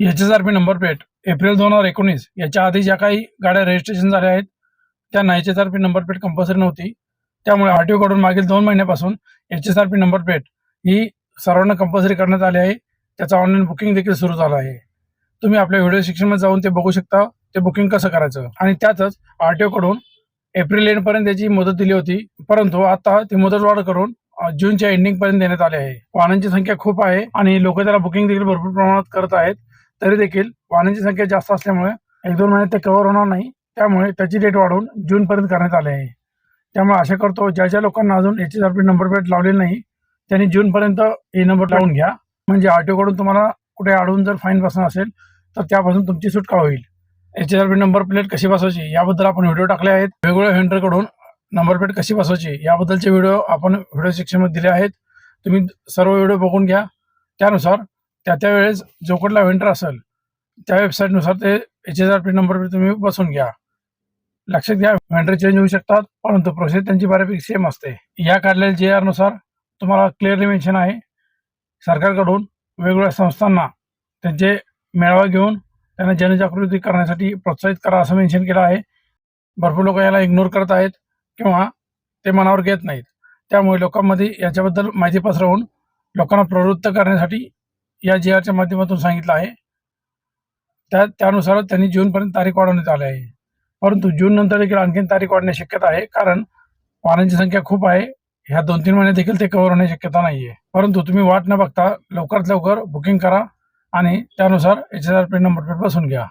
H S R P number plate April दोन हजार एकोणीस. याच्या आधी ज्या काही गाड्या रजिस्ट्रेशन झाल्या आहेत त्यांना H S R P number plate compulsory नव्हती. त्यामुळे आर टी ओकडून मागील दोन महिन्यापासून H S R P number plate ही सर्वांना कंपल्सरी करण्यात आली आहे. त्याचं ऑनलाईन बुकिंग देखील सुरू झालं आहे. तुम्ही आपल्या व्हिडिओ सेक्शनमध्ये जाऊन ते बघू शकता. ते बुकिंग कसं करायचं? आणि त्यातच आर टी ओकडून एप्रिल एंडपर्यंत त्याची मुदत दिली होती. परंतु आता ती मुदत वाढ करून जूनच्या एंडिंग पर्यंत देण्यात आले आहे. वाहनांची संख्या खूप आहे आणि लोक त्याला बुकिंग देखील भरपूर प्रमाणात करत आहेत. तरी देखील वाहनांची संख्या जास्त असल्यामुळे एक दोन महिन्यात ते कव्हर होणार नाही. त्यामुळे त्याची डेट वाढवून जून पर्यंत करण्यात आले आहे. त्यामुळे आशा करतो ज्या ज्या लोकांना अजून H S R P number plate लावलेली नाही त्यांनी जून पर्यंत हे नंबर लावून घ्या. म्हणजे आर टी तुम्हाला कुठे अडवून जर फाईन बसणार असेल तर त्यापासून तुमची सुटका होईल? H S R P number plate कशी बसवायची याबद्दल आपण व्हिडिओ टाकले आहेत. वेगवेगळ्या व्हेंडरकडून नंबर प्लेट कशी बसवायची याबद्दलचे व्हिडिओ आपण व्हिडिओ सेक्शनमध्ये दिले आहेत. तुम्ही सर्व व्हिडिओ बघून घ्या. त्यानुसार त्या त्या वेळेस जो कुठला व्हेंडर असेल त्या वेबसाईटनुसार ते H S R P number तुम्ही बसून घ्या. लक्षात घ्या व्हेंडर चेंज होऊ शकतात परंतु प्रोसेस त्यांची बऱ्यापैकी सेम असते. या काढलेल्या जे आरनुसार तुम्हाला क्लिअरली मेन्शन आहे. सरकारकडून वेगवेगळ्या संस्थांना त्यांचे मेळावा घेऊन त्यांना जनजागृती करण्यासाठी प्रोत्साहित करा असं मेन्शन केलं आहे. भरपूर लोक याला इग्नोर करत आहेत किंवा ते मनावर घेत नाहीत. त्यामुळे लोकांमध्ये याच्याबद्दल माहिती पसरवून लोकांना प्रवृत्त करण्यासाठी या जी आरच्या माध्यमातून सांगितलं आहे. त्या त्यानुसार त्यांनी जूनपर्यंत तारीख वाढवण्यात आली आहे. परंतु जून नंतर देखील आणखीन तारीख वाढण्याची शक्यता आहे कारण वाहनांची संख्या खूप आहे. ह्या दोन तीन महिने देखील ते कव्हर होण्याची शक्यता नाही आहे परंतु तुम्ही वाट न बघता लवकरात लवकर बुकिंग करा आणि त्यानुसार H S R P number plate बसून घ्या.